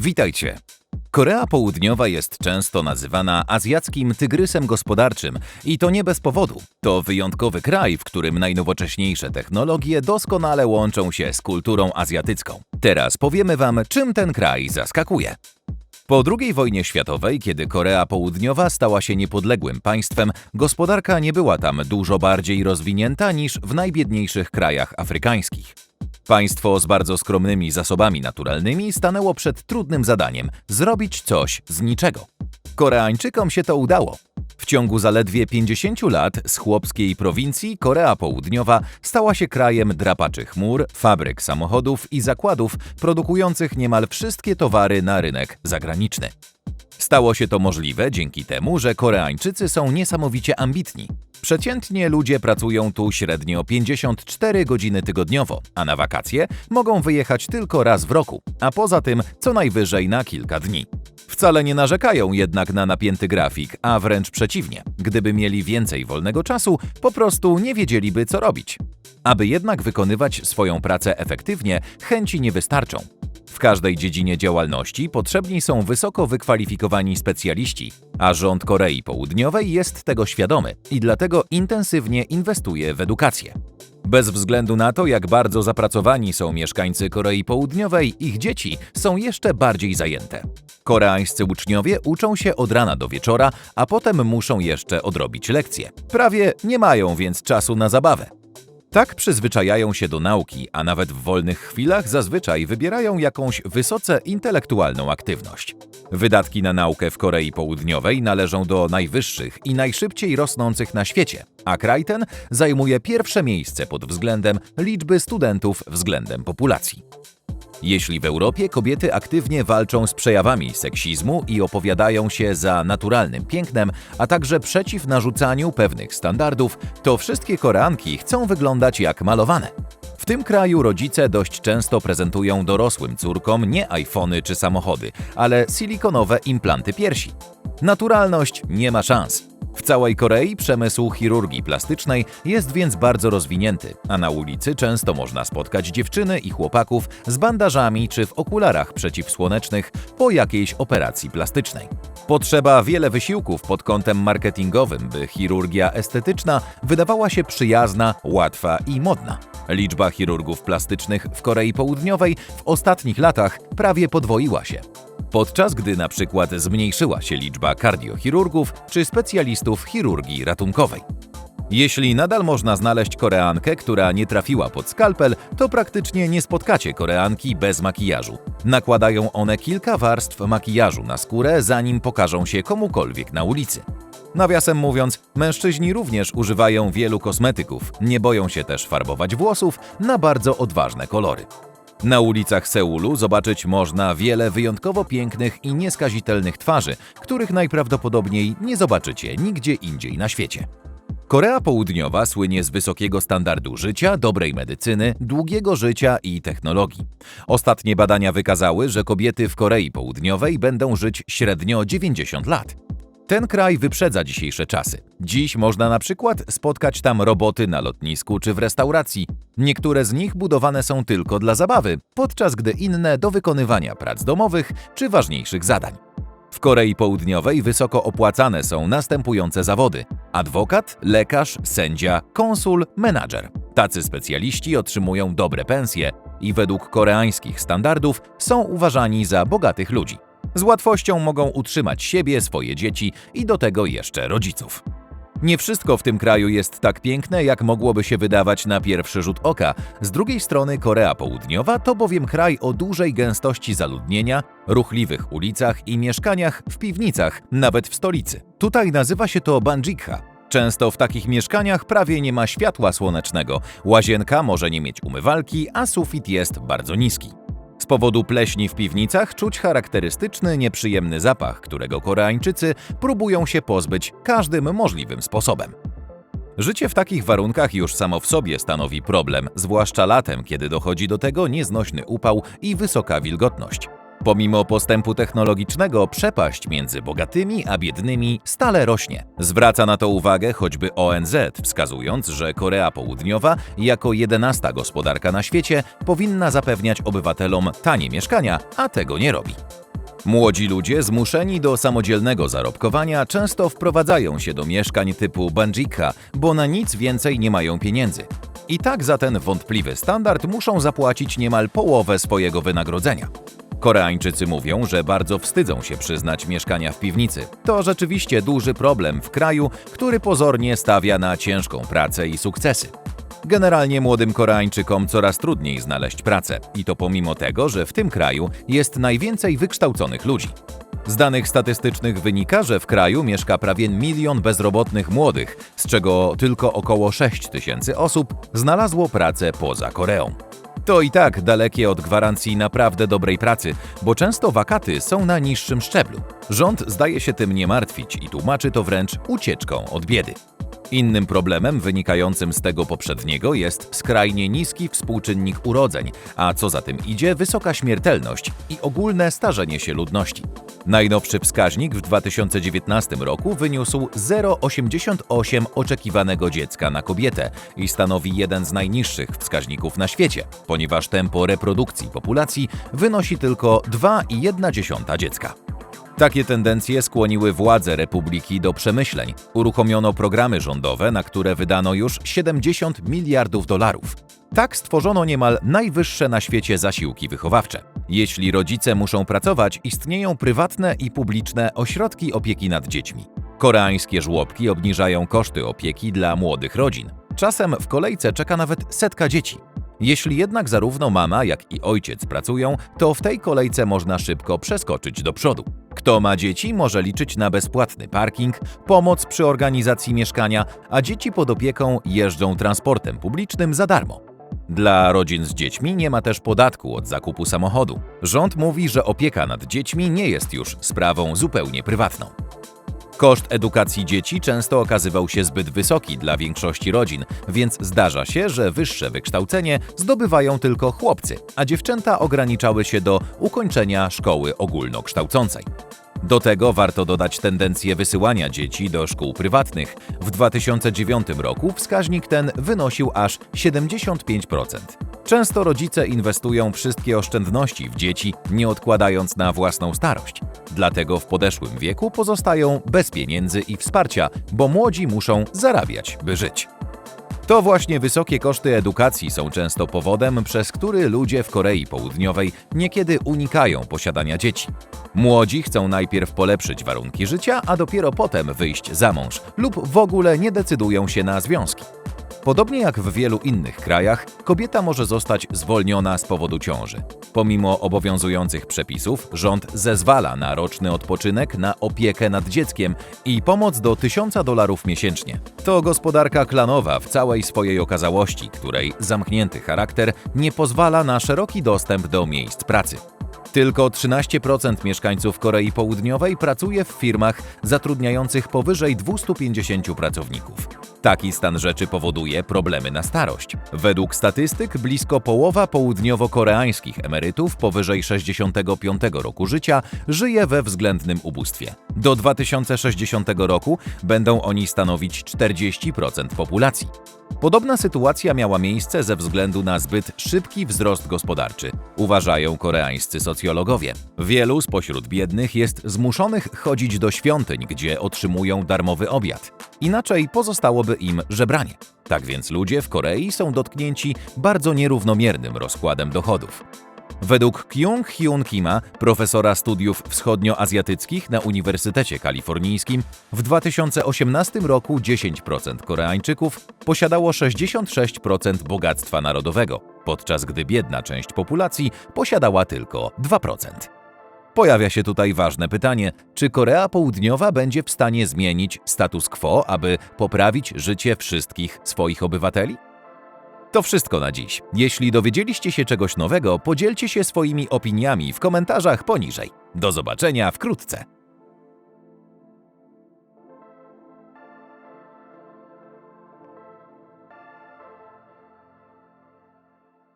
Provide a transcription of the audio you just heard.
Witajcie. Korea Południowa jest często nazywana azjackim tygrysem gospodarczym i to nie bez powodu. To wyjątkowy kraj, w którym najnowocześniejsze technologie doskonale łączą się z kulturą azjatycką. Teraz powiemy Wam, czym ten kraj zaskakuje. Po II wojnie światowej, kiedy Korea Południowa stała się niepodległym państwem, gospodarka nie była tam dużo bardziej rozwinięta niż w najbiedniejszych krajach afrykańskich. Państwo z bardzo skromnymi zasobami naturalnymi stanęło przed trudnym zadaniem zrobić coś z niczego. Koreańczykom się to udało. W ciągu zaledwie 50 lat z chłopskiej prowincji Korea Południowa stała się krajem drapaczy chmur, fabryk samochodów i zakładów produkujących niemal wszystkie towary na rynek zagraniczny. Stało się to możliwe dzięki temu, że Koreańczycy są niesamowicie ambitni. Przeciętnie ludzie pracują tu średnio 54 godziny tygodniowo, a na wakacje mogą wyjechać tylko raz w roku, a poza tym co najwyżej na kilka dni. Wcale nie narzekają jednak na napięty grafik, a wręcz przeciwnie. Gdyby mieli więcej wolnego czasu, po prostu nie wiedzieliby co robić. Aby jednak wykonywać swoją pracę efektywnie, chęci nie wystarczą. W każdej dziedzinie działalności potrzebni są wysoko wykwalifikowani specjaliści, a rząd Korei Południowej jest tego świadomy i dlatego intensywnie inwestuje w edukację. Bez względu na to, jak bardzo zapracowani są mieszkańcy Korei Południowej, ich dzieci są jeszcze bardziej zajęte. Koreańscy uczniowie uczą się od rana do wieczora, a potem muszą jeszcze odrobić lekcje. Prawie nie mają więc czasu na zabawę. Tak przyzwyczajają się do nauki, a nawet w wolnych chwilach zazwyczaj wybierają jakąś wysoce intelektualną aktywność. Wydatki na naukę w Korei Południowej należą do najwyższych i najszybciej rosnących na świecie, a kraj ten zajmuje pierwsze miejsce pod względem liczby studentów względem populacji. Jeśli w Europie kobiety aktywnie walczą z przejawami seksizmu i opowiadają się za naturalnym pięknem, a także przeciw narzucaniu pewnych standardów, to wszystkie Koreanki chcą wyglądać jak malowane. W tym kraju rodzice dość często prezentują dorosłym córkom nie iPhony czy samochody, ale silikonowe implanty piersi. Naturalność nie ma szans. W całej Korei przemysł chirurgii plastycznej jest więc bardzo rozwinięty, a na ulicy często można spotkać dziewczyny i chłopaków z bandażami czy w okularach przeciwsłonecznych po jakiejś operacji plastycznej. Potrzeba wiele wysiłków pod kątem marketingowym, by chirurgia estetyczna wydawała się przyjazna, łatwa i modna. Liczba chirurgów plastycznych w Korei Południowej w ostatnich latach prawie podwoiła się podczas gdy na przykład zmniejszyła się liczba kardiochirurgów czy specjalistów chirurgii ratunkowej. Jeśli nadal można znaleźć Koreankę, która nie trafiła pod skalpel, to praktycznie nie spotkacie Koreanki bez makijażu. Nakładają one kilka warstw makijażu na skórę, zanim pokażą się komukolwiek na ulicy. Nawiasem mówiąc, mężczyźni również używają wielu kosmetyków, nie boją się też farbować włosów na bardzo odważne kolory. Na ulicach Seulu zobaczyć można wiele wyjątkowo pięknych i nieskazitelnych twarzy, których najprawdopodobniej nie zobaczycie nigdzie indziej na świecie. Korea Południowa słynie z wysokiego standardu życia, dobrej medycyny, długiego życia i technologii. Ostatnie badania wykazały, że kobiety w Korei Południowej będą żyć średnio 90 lat. Ten kraj wyprzedza dzisiejsze czasy. Dziś można na przykład spotkać tam roboty na lotnisku czy w restauracji. Niektóre z nich budowane są tylko dla zabawy, podczas gdy inne do wykonywania prac domowych czy ważniejszych zadań. W Korei Południowej wysoko opłacane są następujące zawody: adwokat, lekarz, sędzia, konsul, menadżer. Tacy specjaliści otrzymują dobre pensje i według koreańskich standardów są uważani za bogatych ludzi. Z łatwością mogą utrzymać siebie, swoje dzieci i do tego jeszcze rodziców. Nie wszystko w tym kraju jest tak piękne, jak mogłoby się wydawać na pierwszy rzut oka. Z drugiej strony Korea Południowa to bowiem kraj o dużej gęstości zaludnienia, ruchliwych ulicach i mieszkaniach w piwnicach, nawet w stolicy. Tutaj nazywa się to Banjikha. Często w takich mieszkaniach prawie nie ma światła słonecznego, łazienka może nie mieć umywalki, a sufit jest bardzo niski. Powodu pleśni w piwnicach czuć charakterystyczny, nieprzyjemny zapach, którego Koreańczycy próbują się pozbyć każdym możliwym sposobem. Życie w takich warunkach już samo w sobie stanowi problem, zwłaszcza latem, kiedy dochodzi do tego nieznośny upał i wysoka wilgotność. Pomimo postępu technologicznego, przepaść między bogatymi a biednymi stale rośnie. Zwraca na to uwagę choćby ONZ, wskazując, że Korea Południowa, jako jedenasta gospodarka na świecie, powinna zapewniać obywatelom tanie mieszkania, a tego nie robi. Młodzi ludzie zmuszeni do samodzielnego zarobkowania często wprowadzają się do mieszkań typu Banjika, bo na nic więcej nie mają pieniędzy. I tak za ten wątpliwy standard muszą zapłacić niemal połowę swojego wynagrodzenia. Koreańczycy mówią, że bardzo wstydzą się przyznać mieszkania w piwnicy. To rzeczywiście duży problem w kraju, który pozornie stawia na ciężką pracę i sukcesy. Generalnie młodym Koreańczykom coraz trudniej znaleźć pracę i to pomimo tego, że w tym kraju jest najwięcej wykształconych ludzi. Z danych statystycznych wynika, że w kraju mieszka prawie milion bezrobotnych młodych, z czego tylko około 6 tysięcy osób znalazło pracę poza Koreą. To i tak dalekie od gwarancji naprawdę dobrej pracy, bo często wakaty są na niższym szczeblu. Rząd zdaje się tym nie martwić i tłumaczy to wręcz ucieczką od biedy. Innym problemem wynikającym z tego poprzedniego jest skrajnie niski współczynnik urodzeń, a co za tym idzie wysoka śmiertelność i ogólne starzenie się ludności. Najnowszy wskaźnik w 2019 roku wyniósł 0,88 oczekiwanego dziecka na kobietę i stanowi jeden z najniższych wskaźników na świecie, ponieważ tempo reprodukcji populacji wynosi tylko 2,1 dziecka. Takie tendencje skłoniły władze republiki do przemyśleń. Uruchomiono programy rządowe, na które wydano już 70 miliardów dolarów. Tak stworzono niemal najwyższe na świecie zasiłki wychowawcze. Jeśli rodzice muszą pracować, istnieją prywatne i publiczne ośrodki opieki nad dziećmi. Koreańskie żłobki obniżają koszty opieki dla młodych rodzin. Czasem w kolejce czeka nawet setka dzieci. Jeśli jednak zarówno mama, jak i ojciec pracują, to w tej kolejce można szybko przeskoczyć do przodu. Kto ma dzieci, może liczyć na bezpłatny parking, pomoc przy organizacji mieszkania, a dzieci pod opieką jeżdżą transportem publicznym za darmo. Dla rodzin z dziećmi nie ma też podatku od zakupu samochodu. Rząd mówi, że opieka nad dziećmi nie jest już sprawą zupełnie prywatną. Koszt edukacji dzieci często okazywał się zbyt wysoki dla większości rodzin, więc zdarza się, że wyższe wykształcenie zdobywają tylko chłopcy, a dziewczęta ograniczały się do ukończenia szkoły ogólnokształcącej. Do tego warto dodać tendencję wysyłania dzieci do szkół prywatnych. W 2009 roku wskaźnik ten wynosił aż 75%. Często rodzice inwestują wszystkie oszczędności w dzieci, nie odkładając na własną starość. Dlatego w podeszłym wieku pozostają bez pieniędzy i wsparcia, bo młodzi muszą zarabiać, by żyć. To właśnie wysokie koszty edukacji są często powodem, przez który ludzie w Korei Południowej niekiedy unikają posiadania dzieci. Młodzi chcą najpierw polepszyć warunki życia, a dopiero potem wyjść za mąż lub w ogóle nie decydują się na związki. Podobnie jak w wielu innych krajach, kobieta może zostać zwolniona z powodu ciąży. Pomimo obowiązujących przepisów, rząd zezwala na roczny odpoczynek, na opiekę nad dzieckiem i pomoc do 1000 dolarów miesięcznie. To gospodarka klanowa w całej swojej okazałości, której zamknięty charakter nie pozwala na szeroki dostęp do miejsc pracy. Tylko 13% mieszkańców Korei Południowej pracuje w firmach zatrudniających powyżej 250 pracowników. Taki stan rzeczy powoduje problemy na starość. Według statystyk blisko połowa południowo-koreańskich emerytów powyżej 65 roku życia żyje we względnym ubóstwie. Do 2060 roku będą oni stanowić 40% populacji. Podobna sytuacja miała miejsce ze względu na zbyt szybki wzrost gospodarczy, uważają koreańscy socjologowie. Wielu spośród biednych jest zmuszonych chodzić do świątyń, gdzie otrzymują darmowy obiad. Inaczej pozostałoby im żebranie. Tak więc ludzie w Korei są dotknięci bardzo nierównomiernym rozkładem dochodów. Według Kyung Hyun Kima, profesora studiów wschodnioazjatyckich na Uniwersytecie Kalifornijskim, w 2018 roku 10% Koreańczyków posiadało 66% bogactwa narodowego, podczas gdy biedna część populacji posiadała tylko 2%. Pojawia się tutaj ważne pytanie: czy Korea Południowa będzie w stanie zmienić status quo, aby poprawić życie wszystkich swoich obywateli? To wszystko na dziś. Jeśli dowiedzieliście się czegoś nowego, podzielcie się swoimi opiniami w komentarzach poniżej. Do zobaczenia wkrótce.